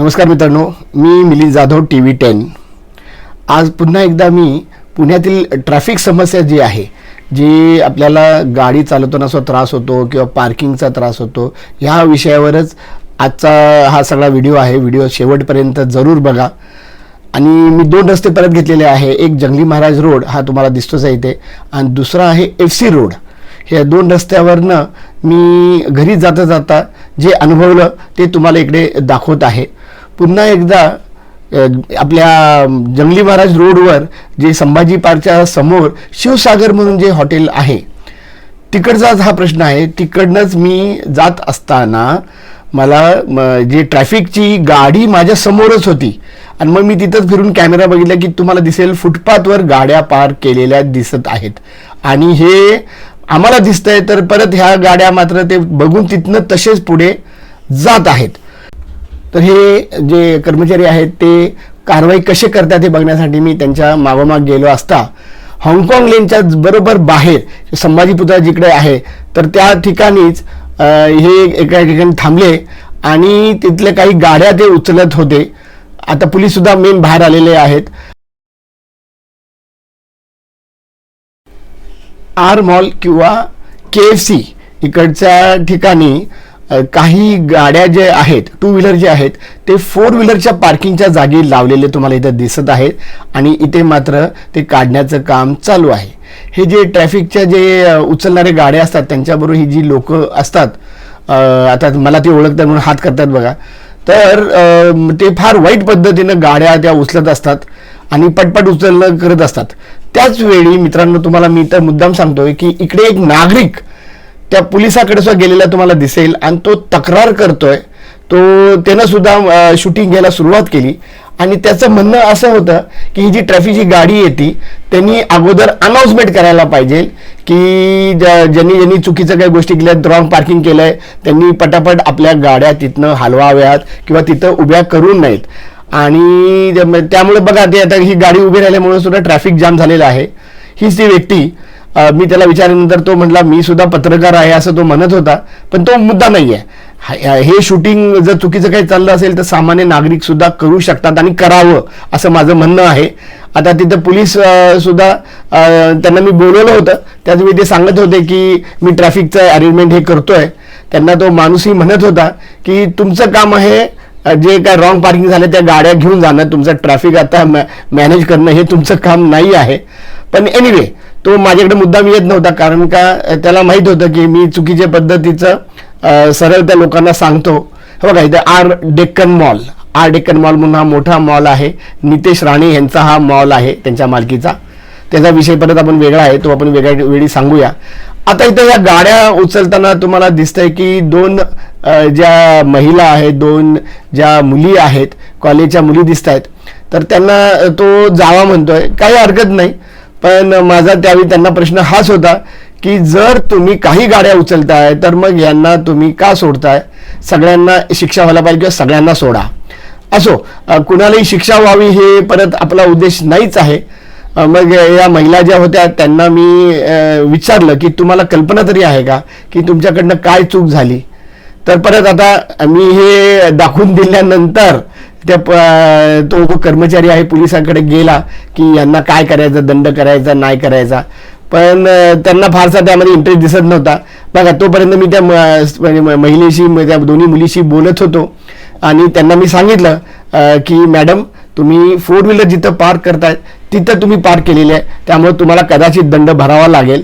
नमस्कार मित्रांनो मी Milind Jadhav T V ten. आज पुन्हा एकदा मी पुण्यातील ट्रॅफिक समस्या जी आहे जी आपल्याला गाडी चालवताना असा त्रास होतो किंवा पार्किंगचा त्रास होतो ह्या विषयावरच आजचा हा सगळा व्हिडिओ आहे. व्हिडिओ शेवटपर्यंत जरूर बघा. आणि मी दोन रस्ते परत घेतलेले आहे. एक जंगली महाराज रोड हा तुम्हाला दिसतोच आहे इथे. आणि दुसरा आहे एफ सी रोड. ह्या दोन रस्त्यावरनं मी घरी जाता जाता जे अनुभवलं ते तुम्हाला इकडे दाखवत आहे. पुन्हा एकदा आपल्या जंगली महाराज रोडवर जे संभाजी पार्कच्या समोर शिवसागर म्हणून जे हॉटेल आहे तिकडचाच हा प्रश्न आहे. तिकडनंच मी जात असताना मला म, जे ट्रॅफिकची गाडी माझ्या समोरच होती आणि मग मी तिथंच फिरून कॅमेरा बघितला की तुम्हाला दिसेल फुटपाथवर गाड्या पार्क केलेल्या दिसत आहेत. आणि हे आम्हाला दिसतंय तर परत ह्या गाड्या मात्र ते बघून तिथनं तसेच पुढे जात आहेत. तर हे जे कर्मचारी आहेत ते कारवाई कसे करतात हे बघण्यासाठी मी त्यांच्या मागोमाग गेलो असता हाँगकाँग लेनच्या बरोबर बाहेर संभाजी पुतळा जिकडे आहे तर त्या ठिकाणीच हे एका ठिकाणी थांबले आणि तिथल्या काही गाड्या ते उचलत होते. आता पोलीससुद्धा मेन बाहेर आलेले आहेत. आर मॉल किंवा के एफ सी इकडच्या ठिकाणी काही गाड्या जे आहेत टू व्हीलर जे आहेत ते फोर व्हीलरच्या पार्किंगच्या जागी लावलेले तुम्हाला इथं दिसत आहेत आणि इथे मात्र ते काढण्याचं काम चालू आहे. हे जे ट्रॅफिकच्या जे उचलणारे गाड्या असतात त्यांच्याबरोबर ही जी लोक असतात आता मला ते ओळखतात म्हणून हात करतात बघा. तर ते फार वाईट पद्धतीनं गाड्या त्या उचलत असतात आणि पटपट उचलणं करत असतात. त्याच वेळी मित्रांनो तुम्हाला मी तर मुद्दाम सांगतोय की इकडे एक नागरिक त्या पोलिसाकडे सुद्धा गेलेला तुम्हाला दिसेल आणि तो तक्रार करतोय. तो त्यानं सुद्धा शूटिंग घ्यायला सुरुवात केली. आणि त्याचं म्हणणं असं होतं की ही जी ट्रॅफिकची गाडी येते त्यांनी अगोदर अनाऊन्समेंट करायला पाहिजे की ज्या- ज्यांनी ज्यांनी चुकीचं काही गोष्टी केल्या रॉंग पार्किंग केलंय त्यांनी पटापट आपल्या गाड्या तिथनं हलवाव्यात किंवा तिथं उभ्या करू नयेत. आणि त्यामुळे बघा ते आता ही गाडी उभी राहिल्यामुळे सुद्धा ट्रॅफिक जाम झालेला आहे. हीच ती व्यक्ती मी त्याला विचारल्यानंतर तो म्हटला मी सुद्धा पत्रकार आहे असं तो म्हणत होता. पण तो मुद्दा नाही आहे हे शूटिंग जर चुकीचं काही चाललं असेल तर सामान्य नागरिक सुद्धा करू शकतात आणि करावं असं माझं म्हणणं आहे. आता तिथं पोलीस सुद्धा त्यांना मी बोलवलं होतं. त्याचवेळी ते सांगत होते की मी ट्रॅफिकचं अरेंजमेंट हे करतोय. त्यांना तो माणूसही म्हणत होता की तुमचं काम आहे जे काय रॉंग पार्किंग झालं त्या गाड्या घेऊन जाणं. तुमचं ट्रॅफिक आता मॅनेज करणं हे तुमचं काम नाही आहे. पण एनिवे तो माझ्याकडे मुद्दाम येत नव्हता कारण का त्याला माहीत होतं की मी चुकीच्या पद्धतीचं सरळ त्या लोकांना सांगतो. हे बघा इथं R Deccan mall. R Deccan mall म्हणून हा मोठा मॉल आहे. नितेश राणे यांचा हा मॉल आहे त्यांच्या मालकीचा. त्याचा विषय परत आपण वेगळा आहे तो आपण वेगळ्या वेळी सांगूया. आता इथं या गाड्या उचलताना तुम्हाला दिसतंय की दोन ज्या महिला आहेत दोन ज्या मुली आहेत कॉलेजच्या मुली दिसत आहेत तर त्यांना तो जावा म्हणतोय. काही हरकत नाही. पण माझा त्यावेळी त्यांना प्रश्न हाच होता की जर तुम्ही काही गाड्या उचलताय तर मग यांना तुम्ही का सोडताय? सगळ्यांना शिक्षा व्हायला पाहिजे किंवा सगळ्यांना सोडा. असो कुणालाही शिक्षा व्हावी हे परत आपला उद्देश नाहीच आहे. मग या महिला ज्या होत्या त्यांना मी विचारलं की तुम्हाला कल्पना तरी आहे का की तुमच्याकडनं काय चूक झाली? तर परत आता मी हे दाखवून दिल्यानंतर त्या प- तो जो कर्मचारी आहे पोलिसांकडे गेला की यांना काय करायचं दंड करायचा नाही करायचा. पण त्यांना फारसा त्यामध्ये इंटरेस्ट दिसत नव्हता. बघा तोपर्यंत मी त्या म्हणजे म- महिलेशी त्या दोन्ही मुलीशी बोलत होतो. आणि त्यांना मी सांगितलं की मॅडम तुम्ही फोर व्हीलर जिथं पार्क करताय तिथं तुम्ही पार्क केलेली आहे. त्यामुळे तुम्हाला कदाचित दंड भरावा लागेल.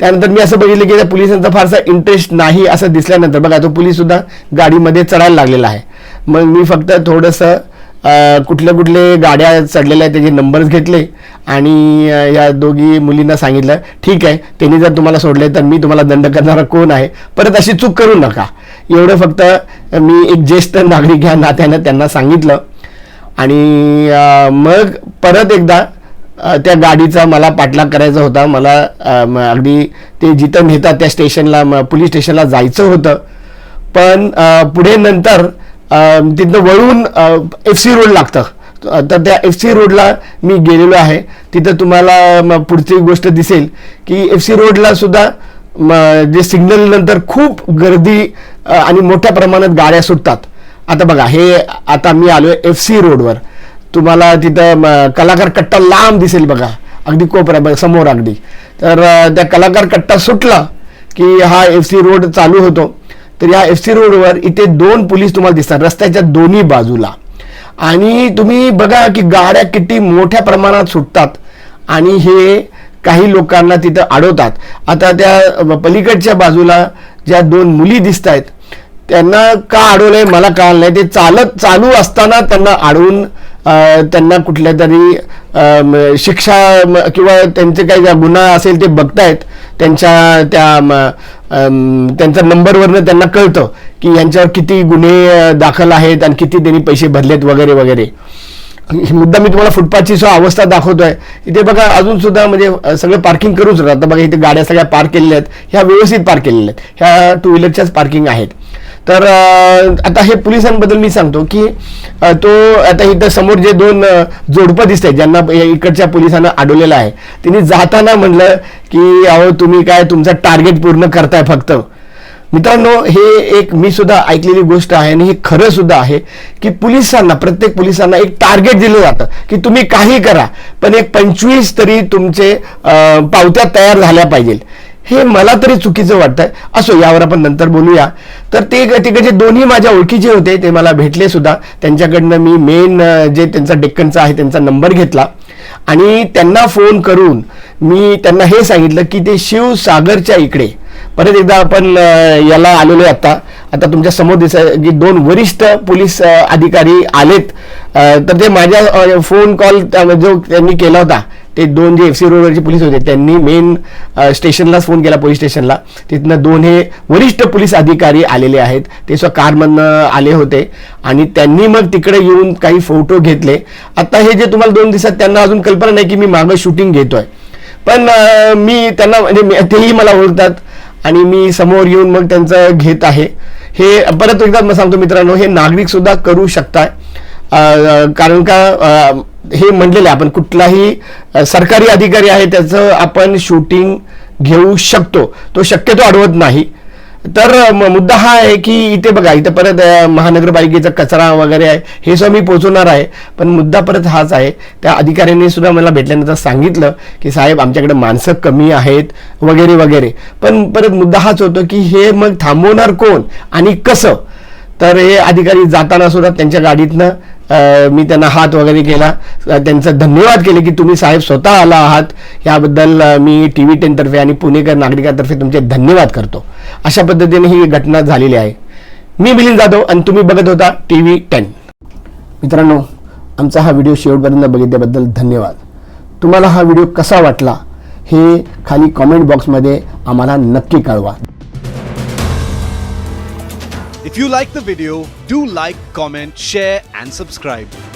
त्यानंतर मी असं बघितलं की त्या पोलिसांचा फारसा इंटरेस्ट नाही असं दिसल्यानंतर बघा तो पोलीस सुद्धा गाडीमध्ये चढायला लागलेला आहे. मग मी फक्त थोडंसं कुठले कुठले गाड्या चढलेल्या आहेत त्याचे नंबर्स घेतले आणि या दोघी मुलींना सांगितलं ठीक आहे त्यांनी जर तुम्हाला सोडले तर मी तुम्हाला दंड करणारा कोण आहे? परत अशी चूक करू नका. एवढं फक्त मी एक ज्येष्ठ नागरिक ह्या नात्यानं त्यांना सांगितलं. आणि मग परत एकदा त्या गाडीचा मला पाठलाग करायचा होता. मला अगदी ते जिथं नेतात त्या स्टेशनला पोलीस स्टेशनला जायचं होतं. पण पुढे नंतर तिथं तिथनं वळून एफ सी रोड लागतं. तर त्या एफ सी रोडला मी गेलेलो आहे. तिथं तुम्हाला पुढची गोष्ट दिसेल की एफ सी रोडला सुद्धा जे सिग्नल नंतर खूप गर्दी आणि मोठ्या प्रमाणात गाड्या सुटतात. आता बघा हे आता मी आलो एफ सी रोडवर. तुम्हाला तिथं कलाकार कट्टा लांब दिसेल बघा. अगदी कोपऱ्या बघा, समोर अगदी. तर त्या कलाकार कट्टा सुटला की हा एफ सी रोड चालू होतो. तर या एफ सी रोडवर इथे दोन पोलीस तुम्हाला दिसतात. रस्त्याच्या दोन्ही बाजूला. आणि तुम्ही बघा की गाड्या किती मोठ्या प्रमाणात सुटतात. आणि हे काही लोकांना तिथं अडवतात आता त्या पलीकडच्या बाजूला ज्या दोन मुली दिसत आहेत त्यांना का अडवलंय? मला कळलं नाही. ते चालत चालू असताना त्यांना अडवून त्यांना कुठल्या तरी शिक्षा किंवा त्यांचे काही ज्या गुन्हा असेल ते बघतायत त्यांच्या त्या म, त्यांच्या नंबरवरनं त्यांना कळतं की यांच्यावर किती गुन्हे दाखल आहेत आणि किती त्यांनी पैसे भरलेत वगैरे वगैरे. मुद्दा मी तुम्हाला फुटपाथची सुद्धा अवस्था दाखवतोय. इथे बघा अजून सुद्धा म्हणजे सगळं पार्किंग करूच राहतं बघा इथे गाड्या सगळ्या पार्क केलेल्या आहेत. ह्या व्यवस्थित पार्क केलेल्या आहेत. ह्या टू व्हीलरच्याच पार्किंग आहेत. तर आता हे पोलिसांबद्दल मी सांगतो की तो आता इथं समोर जे दोन जोडपं दिसत आहेत ज्यांना इकडच्या पोलिसांना अडवलेलं आहे त्यांनी जाताना म्हणलं की अहो तुम्ही काय तुमचं टार्गेट पूर्ण करताय फक्त. मित्रांनो हे एक मी सुद्धा ऐकलेली गोष्ट आहे आणि हे खरं सुद्धा आहे की पोलिसांना प्रत्येक पोलिसांना एक टार्गेट दिलं जातं की तुम्ही काही करा पण एक पंचवीस तरी तुमचे पावत्या तयार झाल्या पाहिजे हे मला तरी चुकीचं वाटतंय. असो यावर आपण नंतर बोलूया. तर ते तिकडचे दोन्ही माझ्या ओळखीचे होते ते मला भेटले सुद्धा. त्यांच्याकडनं मी मेन जे त्यांचा डेक्कनचा आहे त्यांचा नंबर घेतला. आणि त्यांना फोन करून मी त्यांना हे सांगितलं की ते शिवसागरच्या इकडे. परत एकदा आपण याला आलेलो आहे आता. आता तुमच्यासमोर दिसाय की दोन वरिष्ठ पोलीस अधिकारी आलेत. तर ते माझ्या फोन कॉल त्या- जो त्यांनी केला होता ते दोन जे एफ सी रोडवरचे पोलीस होते त्यांनी मेन स्टेशनलाच फोन केला पोलीस स्टेशनला तिथनं दोन हे वरिष्ठ पोलीस अधिकारी आलेले आहेत. ते स्वतः कारमधनं आले होते. आणि त्यांनी मग तिकडे येऊन काही फोटो घेतले. आता हे जे तुम्हाला दोन दिवसात त्यांना अजून कल्पना नाही की मी मागं शूटिंग घेतोय. पण मी त्यांना म्हणजे तेही मला ओळखतात. आणि मी समोर येऊन मग त्यांचं घेत आहे. हे परत एकदा सांगतो मित्रांनो हे नागरिक सुद्धा करू शकताय. कारण का हे म्हणलेलं आहे आपण कुठलाही सरकारी अधिकारी आहे त्याचं आपण शूटिंग घेऊ शकतो. तो शक्यतो अडवत नाही. तर मुद्दा हा आहे की इथे बघा इथे परत महानगरपालिकेचा कचरा वगैरे आहे हे सुद्धा मी पोचवणार आहे. पण मुद्दा परत हाच आहे त्या अधिकाऱ्यांनी सुद्धा मला भेटल्यानंतर सांगितलं की साहेब आमच्याकडे माणसं कमी आहेत वगैरे वगैरे. पण परत मुद्दा हाच होतो की हे मग थांबवणार कोण आणि कसं? तर हे अधिकारी जाताना सुद्धा त्यांच्या गाडीतनं मी त्यांना हात वगैरे केला. त्यांचा त्यांचं धन्यवाद केले की तुम्ही साहेब स्वतः आला आहात. याबद्दल मी टी व्ही टेनतर्फे आणि पुणेकर नागरिकांतर्फे तुमचे धन्यवाद करतो. अशा पद्धतीने ही घटना झालेली आहे. मी मिलिंद जाधव आणि तुम्ही बघत होता टी व्ही टेन. मित्रांनो आमचा हा व्हिडिओ शेवटपर्यंत बघितल्याबद्दल धन्यवाद. तुम्हाला हा व्हिडिओ कसा वाटला हे खाली कॉमेंट बॉक्समध्ये आम्हाला नक्की कळवा. If you like the video, do like, comment, share, and subscribe.